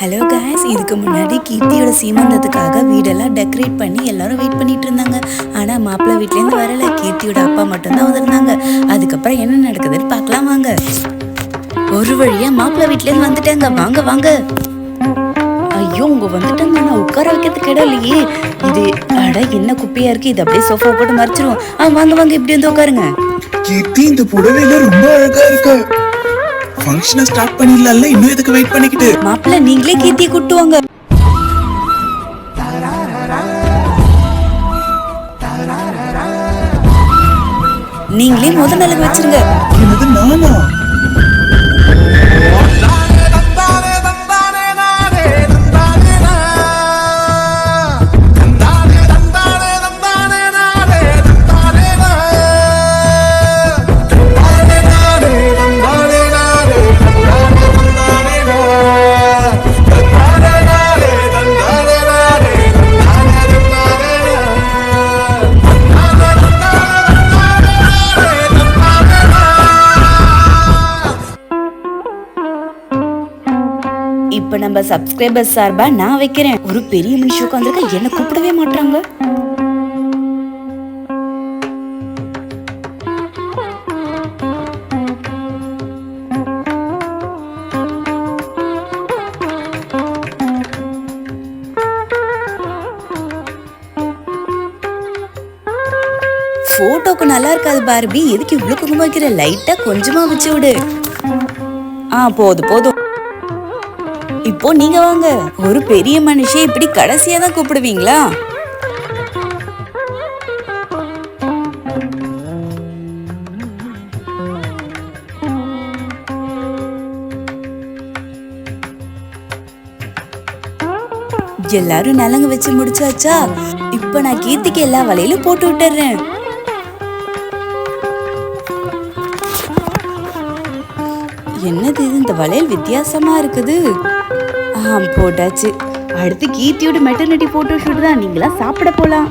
Hello guys இதுக்கு முன்னாடி கீர்த்தியோட சீமந்தத்துக்காக வீடெல்லாம் டெக்கரேட் பண்ணி எல்லாரும் வெயிட் பண்ணிட்டு இருந்தாங்க. ஆனால் மாப்பிள்ளை வீட்லேருந்து வரல. கீர்த்தியோட அப்பா மட்டும்தான் வந்திருந்தாங்க. அதுக்கப்புறம் என்ன நடக்குதுன்னு பார்க்கலாம் வாங்க. ஒரு வழியா மாப்பிள்ளை வீட்லேருந்து வந்துட்டாங்க. வாங்க வாங்க. ஐயோ உங்க வந்துட்டாங்க. நான் உட்கார வைக்கிறதுக்கு இடம் இல்லையே. இது அட என்ன குப்பையா இருக்கு. இது அப்படியே சோஃபா போட்டு மறைச்சிருவோம். ஆ வாங்க வாங்க. இப்படி வந்து உட்காருங்க. கீர்த்தி இந்த புடவையில ரொம்ப அழகா இருக்க. ஃபங்க்ஷனை ஸ்டார்ட் பண்ணிடலாம்ல? இன்னும் எதுக்கு வெயிட் பண்ணிக்கிட்டு? மாப்பிள்ளை நீங்களே கீர்த்தியை கூட்டு வாங்க. நீங்களே முத நிலங்க வச்சிருங்க. என்னது நானா? இப்ப நம்ம சப்ஸ்கிரைபர்ஸ் சார்பா நான் வைக்கிறேன். ஒரு பெரிய மனுஷன் உட்காந்துருக்க என்ன கூப்பிடவே மாட்டாங்க போட்டோக்கு நல்லா இருக்காது பார்பி. எதுக்கு இவ்வளவு குங்குமம் வைக்கிற? லைட்டா கொஞ்சமா வச்சு விடு. ஆ போதும் போதும் இப்போ நீங்க வாங்க. ஒரு பெரிய மனுஷன் இப்படி கடைசியா தான் கூப்பிடுவீங்களா? எல்லாரும் நலங்கு வச்சு முடிச்சாச்சா? இப்ப நான் கீர்த்திக்கு எல்லா வலையிலும் போட்டு விட்டுறேன். என்னது இது? இந்த வளையல் வித்தியாசமா இருக்குது. போட்டாச்சு. அடுத்து கீர்த்தியோட மெட்டர்னிட்டி ஃபோட்டோ ஷூட் தான். நீங்களா சாப்பிட போகலாம்